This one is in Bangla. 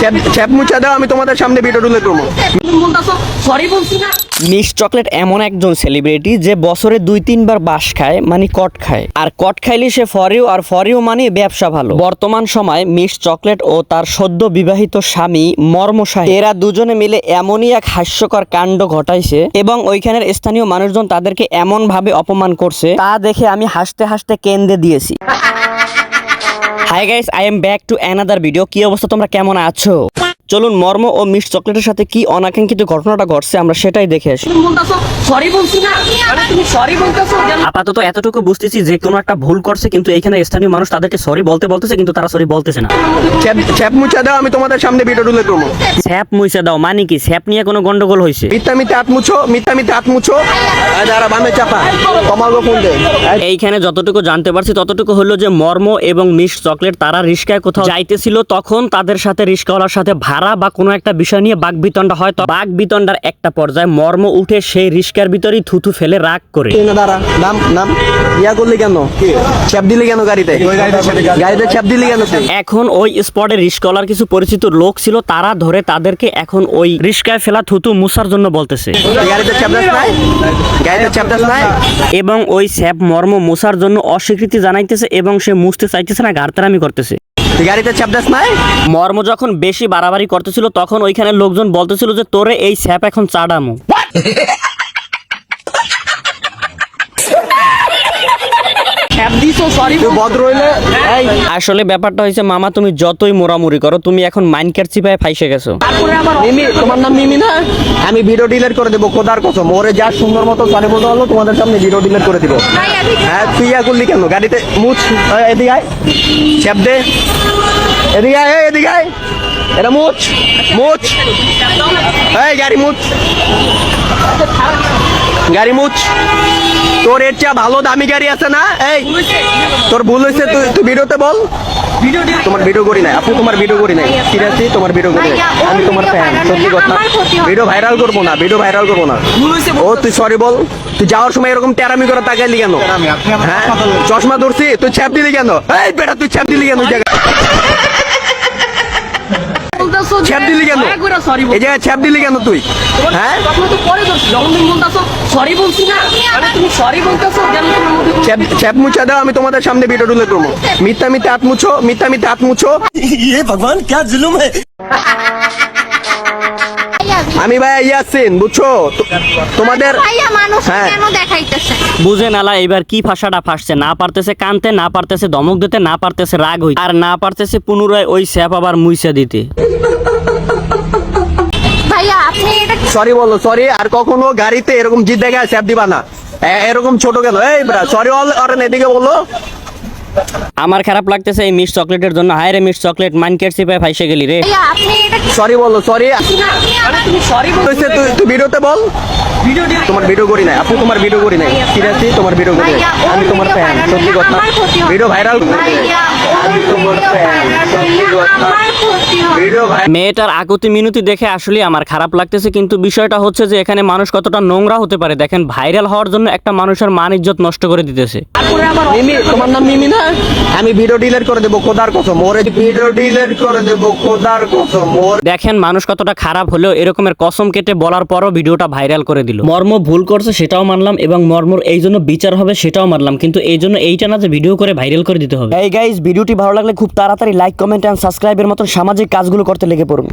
ছ্যাপ মুছা দাও আমি তোমাদের সামনে ভিডিও তুলে করব সরি বলছি না। মিস চকলেট এমন একজন সেলিব্রিটি যে বছরে দুই তিনবার বাস খায় মানে কট খায়। আর কট খাইলে সে ফরিও আর ফরিও মানে ব্যবসা ভালো। বর্তমান সময় মিস চকলেট ও তার সদ্য বিবাহিত স্বামী মর্মশাহী এরা দুজনে মিলে এমনই এক হাস্যকর কাণ্ড ঘটাইছে এবং ওইখানের স্থানীয় মানুষজন তাদেরকে এমন ভাবে অপমান করছে তা দেখে আমি হাসতে হাসতে কেন্দ্রে দিয়েছি। Hi guys I am back to another video কি অবস্থা? তোমরা কেমন আছো? চলুন মর্ম ও মিস চকলেটের সাথে কি অনাকাঙ্ক্ষিত ঘটনাটা ঘটছে আমরা সেটাই দেখে আসি। তুমি বলতেছো সরি বলছি না। আরে তুমি সরি বলতেছো? যেন আপাতত এতটুকু বুঝতেছি যে কোনো একটা ভুল করছে কিন্তু এখানে স্থানীয় মানুষ তাদেরকে সরি বলতে বলতেছে কিন্তু তারা সরি বলতেছে না। ছ্যাপ- ছ্যাপ মুছা দাও আমি তোমাদের সামনে ভিডিও তুলে দাও মানে কি? নিয়ে কোনো গন্ডগোল হয়েছে? মিথ্যা মিথ্যা হাত মুছো মিথ্যা মিথ্যা হাত মুছো। আর যারা বামে চাপা। কমাগো ফোন দে। এইখানে যতটুকু জানতে পারছি ততটুকু হলো যে মর্ম এবং মিস চকলেট তারা রিস্কায় কোথাও যাইতেছিল তখন তাদের সাথে রিস্কাওয়ালার সাথে ভাড়া বা কোনো একটা বিষয় নিয়ে বাঘ বিতণ্ডা হয় তো বাঘ বিতণ্ডার একটা পর্যায়ে মর্ম উঠে সেই রিস্কার ভিতরেই থুথু ফেলে রাগ করে। দাঁড়া নাম নাম ইয়া করলি কেন? ছ্যাপ দিলি কেন গাড়িতে? গাড়িতে ছ্যাপ দিলি। কেন এখন ওই স্পটে রিস্কলার কিছু পরিচিত লোক ছিল তারা ধরে তাদেরকে এখন ওই রিস্কায় ফেলা থুতু মুসার জন্য বলতেছে। গাড়িতে ছ্যাপ দাস নাই? গাড়িতে ছ্যাপ দাস নাই? এবং ওই স্যাপ মর্ম মুসার জন্য অস্বীকৃতি জানাইতেছে এবং সে মুছতে চাইতেছে না ঘাড়তারামি করতেছে। গাড়িতে চাপ দাস নাই? মর্ম যখন বেশি বাড়াবাড়ি করতেছিল তখন ওইখানে লোকজন বলতেছিল যে তোরে এই স্যাপ এখন চাডামু হ্যাপ দিছো সরি তুই ভদ্র হইলে এই আসলে ব্যাপারটা হয়েছে মামা তুমি যতই মোরামুরি করো তুমি এখন মাইনকার চিপায় ফাইসে গেছো। মিমি তোমার নাম মিমি না? আমি ভিডিও ডিলিট করে দেবো খোদার কসম। ওরে যা সুন্দর মতো সাড়ে বলতে হলো তোমাদের সামনে ভিডিও ডিলিট করে দিব। হ্যাঁ তুই ইয়া করলি কেন? গাড়িতে মুছ। এদিকে আয়। ছ্যাপ দে। এদিকে আয় এদিকে আয়। এটা মুছ। মুছ। এই গাড়ি মুছ। গাড়ি মুছ। তোর এর চেয়ে ভালো দামি গাড়ি আছে না? এই তোর ভুল হয়েছে তুই তুই ভিডিওতে বল। ভিডিও তোমার ভিডিও করি নাই। আপু তোমার ভিডিও করি নাই। সিরিয়াসলি তোমার ভিডিও করি নাই। আমি তোমার ফ্যান সত্যি কথা। ভিডিও ভাইরাল করব না ভিডিও ভাইরাল করব না। ও তুই সরি বল। তুই যাওয়ার সময় এরকম টেরামি করে তাকাইলি কেন? হ্যাঁ? চশমা ধরছি তুই ছ্যাপ দিলি কেন? এই বেটা তুই ছ্যাপ দিলি কেন ওই জায়গায়? বলতেছো ছ্যাপ দিলি কেন দয়া করে সরি এই জায়গায় ছ্যাপ দিলি কেন তুই হ্যাঁ তখন তো পরে ধরছি যখন তুমি বলতেছো সরি বলছি না আরে তুমি সরি বলতেছো যেন তোমার মধ্যে কোনো- ছ্যাপ ছ্যাপ মুছা দাও আমি তোমাদের সামনে ভিডিও তুলে করবো মিথ্যা মিথ্যা হাত মুছো মিথ্যা মিথ্যা হাত মুছো ये भगवान क्या जुल्म है আমি ভাই ইয়াসিন বুঝছো তো- তোমাদের ভাইয়া মানুষ হ্যাঁ। কেন দেখাইতেছে বুঝে নালা এবার কি ভাষাটা ফাঁসছে না পারতেছে কানতে না পারতেছে ধমক দিতে না পারতেছে রাগ হইতে আর না পারতেছে পুনরায় ওই স্যাপ আবার মুইসা দিতে ভাইয়া আপনি এটা সরি বলো সরি আর কখনো গাড়িতে এরকম জিদ দেখায় স্যাপ দিবা না। এরকম ছোট কেন? এই ব্রা সরি অল অরেন এদিকে বলো। আমার খারাপ লাগতেছে এই মিস চকলেটের জন্য। হায় রে মিস চকলেট মাইনকের চিপায় ফাইসে গেলি রে। আপনি এটা সরি বলো সরি আরে তুমি সরি বলছো তুই তুই ভিডিওতে বল। তোমার ভিডিও করি নাই। আপু তোমার ভিডিও করি নাই। সিরিয়াসলি তোমার ভিডিও করি নাই। আমি তোমার ফ্যান সত্যি কথা। ভিডিও ভাইরাল মেয়েটার আকুতি মিনতি দেখে আসলে আমার খারাপ লাগতেছে কিন্তু বিষয়টা হচ্ছে যে এখানে মানুষ কতটা নোংরা হতে পারে। দেখেন ভাইরাল হওয়ার জন্য একটা মানুষের মান ইজ্জত নষ্ট করে দিতেছে। তোমার নাম মিমি না? আমি ভিডিও ডিলিট করে দেবো খোদার কসম। ওরে ভিডিও ডিলিট করে দেবো খোদার কসম। দেখেন মানুষ কতটা খারাপ হলেও এরকমের কসম কেটে বলার পরও ভিডিওটা ভাইরাল করে দিল। মর্ম ভুল করছে সেটাও মানলাম এবং মর্মর এই জন্য বিচার হবে সেটাও মানলাম কিন্তু এই জন্য এইটা না যে ভিডিও করে ভাইরাল করে দিতে হবে। এই গাইজ ভিডিওটি ভালো লাগলে খুব তাড়াতাড়ি লাইক কমেন্ট অ্যান্ড সাবস্ক্রাইবের মতন সামাজিক কাজগুলো করতে লেগে পড়ুন।